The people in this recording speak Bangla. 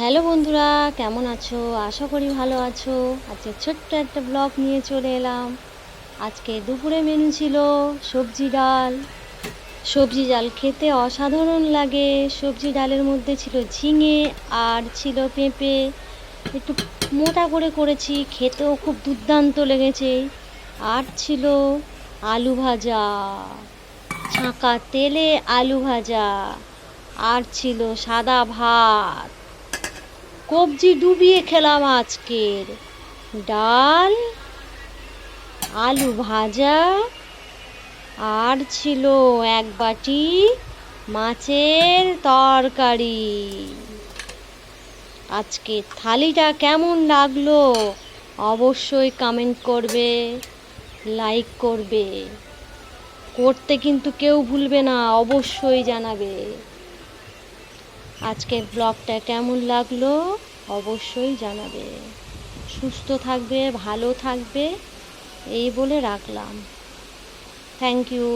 হ্যালো বন্ধুরা, কেমন আছো? আশা করি ভালো আছো। আজকে ছোট্ট একটা ব্লগ নিয়ে চলে এলাম। আজকে দুপুরে মেনু ছিল সবজি ডাল। সবজি ডাল খেতে অসাধারণ লাগে। সবজি ডালের মধ্যে ছিল ঝিঙে আর ছিল পেঁপে। একটু মোটা করে করেছি, খেতেও খুব দুর্দান্ত লেগেছে। আর ছিল আলু ভাজা, ছাঁকা তেলে আলু ভাজা। আর ছিল সাদা ভাত। কবজি ডুবিয়ে খেলাম আজকের। ডাল, আলু ভাজা, আর ছিল এক বাটি মাছের তরকারি। আজকে থালিটা কেমন লাগল অবশ্যই কমেন্ট করবে লাইক করবে। করতে কিন্তু কেউ ভুলবে না, অবশ্যই জানাবে। আজকের ব্লগটা কেমন লাগল অবশ্যই জানাবে। সুস্থ থাকবে, ভালো থাকবে, এই বলে রাখলাম। Thank you